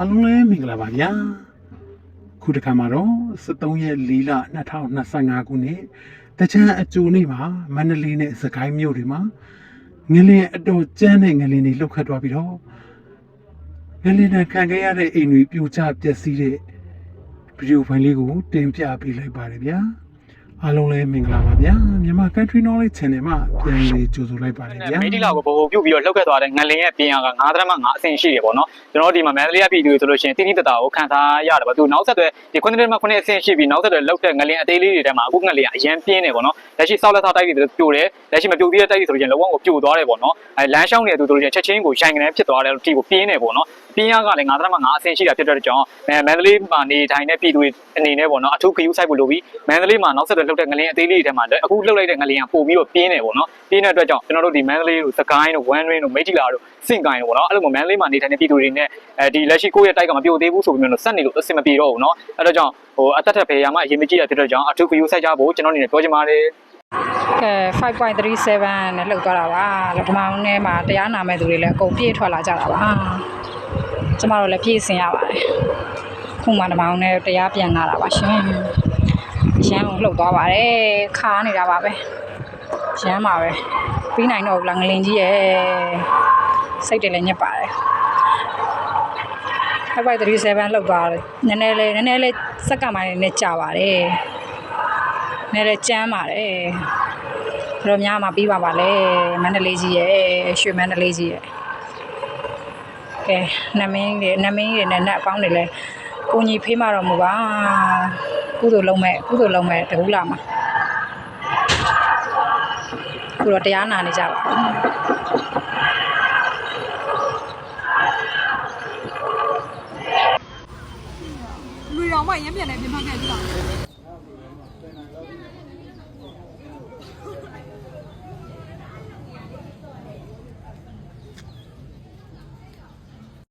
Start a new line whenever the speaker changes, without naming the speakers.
အားလုံးလည်းမင်္ဂလာပါဗျာခုတစ်ခါမှာတော့73ရက်4လ2025ခုနှစ်တချမ်းအကျိုးနေ့မှာမန္တလေးနဲ့စကိုင်းမြို့တွေမှာငလင်အတော်ကျန်းတဲ့ငလင်တွေလှုပ်ခတ်သွားပြီးတော့ငလင်နဲ့ခံခဲ့ရတဲ့အိမ်တွေပြိုကျပျက်စီးတဲ့ဗီဒီယိုဖိုင်လေးကိုတင်ပြပေးလိုက်ပါတယ်ဗျာ အားလုံးလည်းမင်္ဂလာပါဗျာမြန်မာ Country Knowledge Channel မှာပြန်လည်ကြိုဆိုလိုက်ပါတယ်ဗျာ
မိတိလောက်ကိုဘိုးပြုတ်ပြီးတော့လှုပ်ခတ်သွားတဲ့ငလင်ရဲ့ပြင်အားက9သရမ9အဆင့်ရှိတယ်ပေါ့နော်ကျွန်တော်တို့ဒီမှာမန္တလေးကပြည်သူတွေဆိုလို့ရှိရင်တိတိတတာကိုခံစားရတယ်ပေါ့သူနောက်ဆက်တွဲဒီ9သရမ9အဆင့်ရှိပြီးနောက်ဆက်တွဲလှုပ်တဲ့ငလင်အသေးလေးတွေထဲမှာအခုငလင်ကအရန်ပြင်းတယ်ပေါ့နော်လက်ရှိဆောက်လက်ဆောက်တိုက်တွေပြိုတယ်လက်ရှိမပြိုသေးတဲ့တိုက်တွေဆိုလို့ရှိရင်လုံးဝကိုပြိုသွားတယ်ပေါ့နော်အဲလမ်းရှောင်းနေတဲ့သူတို့တွေချက်ချင်းကိုရိုင်ကနေဖြစ်သွားတယ်လို့ဒီကိုပြင်းတယ်ပေါ့နော် ပြင်းရကလည်းငါးသန်းမှငါးအဆင့်ရှိတာဖြစ်တဲ့ကြောင့်မန္တလေးမှာနေထိုင်တဲ့ပြည်သူအနေနဲ့ပေါ့နော်အထူးခရူးဆိုင်ဖို့လိုပြီးမန္တလေးမှာနောက်ဆက်တွဲလှုပ်တဲ့ငလင်းအသေးလေးတွေထဲမှာအခုလှုပ်လိုက်တဲ့ငလင်းကပို့ပြီးတော့ပြင်းတယ်ပေါ့နော်ပြင်းတဲ့အတွက်ကြောင့်ကျွန်တော်တို့ဒီမန္တလေးတို့စကိုင်းတို့ဝမ်းရင်းတို့မိတ်တီလာတို့စင့်ကိုင်းတို့ပေါ့နော်အဲ့လိုမျိုးမန္တလေးမှာနေထိုင်တဲ့ပြည်သူတွေနဲ့အဲဒီလက်ရှိကိုယ့်ရဲ့တိုက်ကမပြိုသေးဘူးဆိုပြီးတော့ဆက်နေလို့အဆင်မပြေတော့ဘူးနော်အဲ့တော့ကြောင့်ဟိုအသက်ထက်ဖေးရမှာအရင်မကြည့်ရဖြစ်တဲ့ကြောင့်အထူးခရူးဆိုင်ကြဖို့ကျွန်တော်အနေနဲ့ပြောချင်ပါတယ်
ကဲ5.37နဲ့လှုပ်သွားတာပါလို့ဒီမောင်ထဲမှာတရားနာမဲ့သူတွေလည်းအကုန်ပြေးထွက်လာကြတာပါ ကျမတို့လည်းပြေးဆင်ရပါတယ်ခုမှဓမ္မအောင်နဲ့တရားပြန်လာတာပါရှင်ရမ်းကိုလှုပ်သွားပါတယ်ခါနေတာပါပဲရမ်းပါပဲပြီးနိုင်တော့ဘူးလားငလင်ကြီးရဲ့စိတ်တွေလည်းညစ်ပါတယ်5.37လှုပ်သွားတယ်နည်းနည်းလေးနည်းနည်းလေးစက္ကန့်ပိုင်းနဲ့ကြာပါတယ်နည်းနည်းလေးကြမ်းပါတယ်ဘယ်လိုများမှပြီးပါပါလဲမန္တလေးကြီးရဲ့ရွှေမန္တလေးကြီးရဲ့ ကဲနမင်းတွေနမင်းတွေနဲ့နတ်အပေါင်းတွေလည်းကိုကြီးဖေးမတော်မူပါကုသိုလ်လုံးမဲ့ကုသိုလ်လုံးမဲ့တကူလာမှာခုတော့တရားနာနေကြပါ
လူရောင်မရမ်းပြန်နေပြင်ဖက်ခဲ့ပြီလား